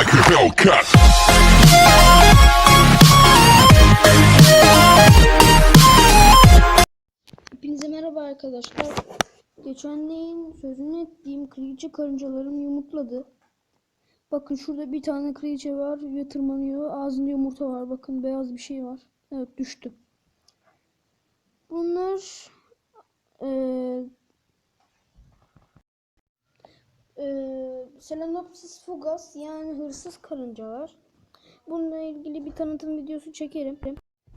like a Hellcat. Hepinize merhaba arkadaşlar. Geçenleyin sözünü ettiğim kraliçe karıncalarım yumurtladı. Bakın şurada bir tane kraliçe var ve tırmanıyor. Ağzında yumurta var. Bakın beyaz bir şey var. Evet düştü. Bunlar eee Selenopsis fugas yani hırsız karıncalar. Bununla ilgili bir tanıtım videosu çekerim.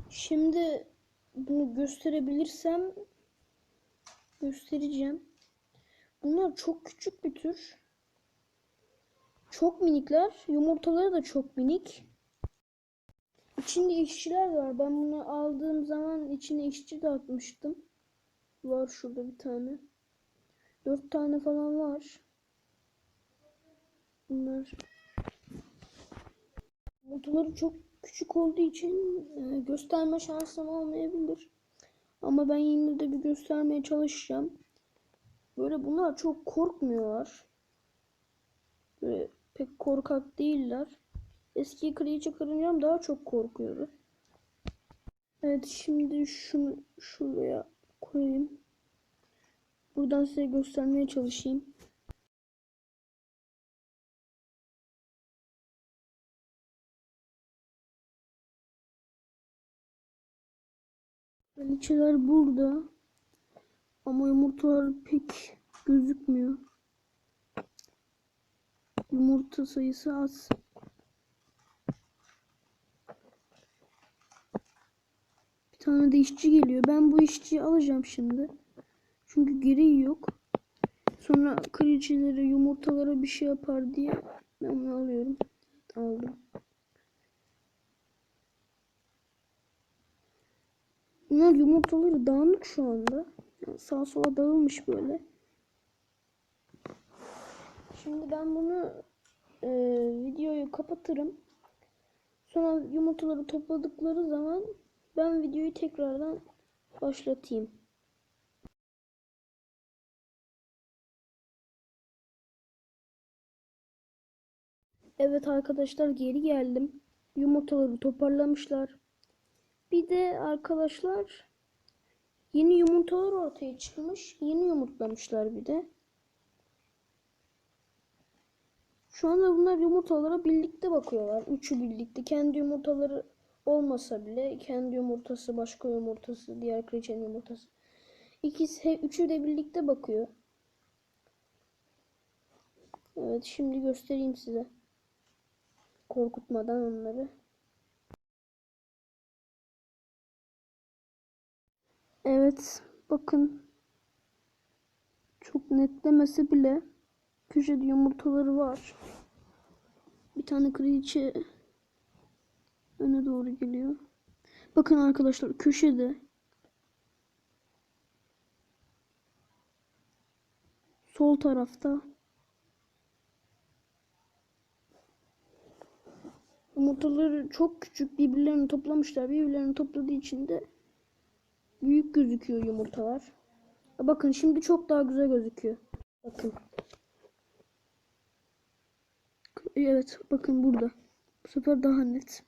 Şimdi bunu gösterebilirsem göstereceğim. Bunlar çok küçük bir tür. Çok minikler. Yumurtaları da çok minik. İçinde işçiler var. Ben bunu aldığım zaman içine işçi de atmıştım. Var şurada bir tane. Dört tane falan var. Bunlar Yumurtaları çok küçük olduğu için e, gösterme şansım olmayabilir. Ama ben yine de bir göstermeye çalışacağım. Böyle bunlar çok korkmuyorlar. Böyle pek korkak değiller. Eski kraliçe karıncam daha çok korkuyordu. Evet şimdi şunu şuraya koyayım. Buradan size göstermeye çalışayım. Kraliçeler burada. Ama yumurtalar pek gözükmüyor. Yumurta sayısı az. Bir tane de işçi geliyor. Ben bu işçiyi alacağım şimdi. Çünkü gereği yok. Sonra kraliçelere, yumurtalara bir şey yapar diye ben bunu alıyorum. Aldım. Bunlar yumurtaları dağınık şu anda. Yani sağa sola dağılmış böyle. Şimdi ben bunu e, videoyu kapatırım. Sonra yumurtaları topladıkları zaman ben videoyu tekrardan başlatayım. Evet arkadaşlar geri geldim. Yumurtaları toparlamışlar. Bir de arkadaşlar yeni yumurtalar ortaya çıkmış. Yeni yumurtlamışlar bir de. Şu anda bunlar yumurtalara birlikte bakıyorlar. Üçü birlikte. Kendi yumurtaları olmasa bile kendi yumurtası, başka yumurtası, diğer kraliçenin yumurtası. İkisi, üçü de birlikte bakıyor. Evet şimdi göstereyim size. Korkutmadan onları. Evet, bakın. Çok netlemese bile köşede yumurtaları var. Bir tane kraliçe öne doğru geliyor. Bakın arkadaşlar köşede sol tarafta yumurtaları çok küçük birbirlerini toplamışlar. Birbirlerini topladığı için de büyük gözüküyor yumurtalar. Bakın şimdi çok daha güzel gözüküyor. Bakın. Evet bakın burada. Bu sefer daha net.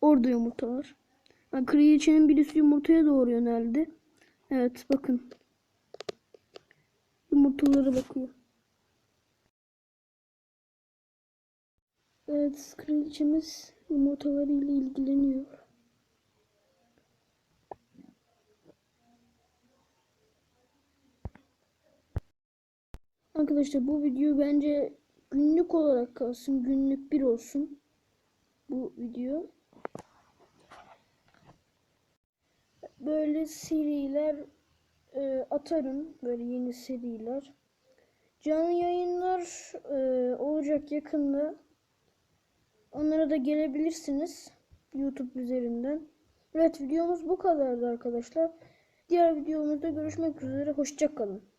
Orada yumurta var. Yani kraliçenin birisi yumurtaya doğru yöneldi. Evet bakın. Yumurtalara bakıyor. Evet kraliçemiz yumurtalarıyla ilgileniyor. Arkadaşlar bu video bence günlük olarak kalsın. Günlük bir olsun. Bu video. Böyle seriler e, atarım. Böyle yeni seriler. Canlı yayınlar e, olacak yakında. Onlara da gelebilirsiniz. YouTube üzerinden. Evet videomuz bu kadardı arkadaşlar. Diğer videomuzda görüşmek üzere. Hoşçakalın.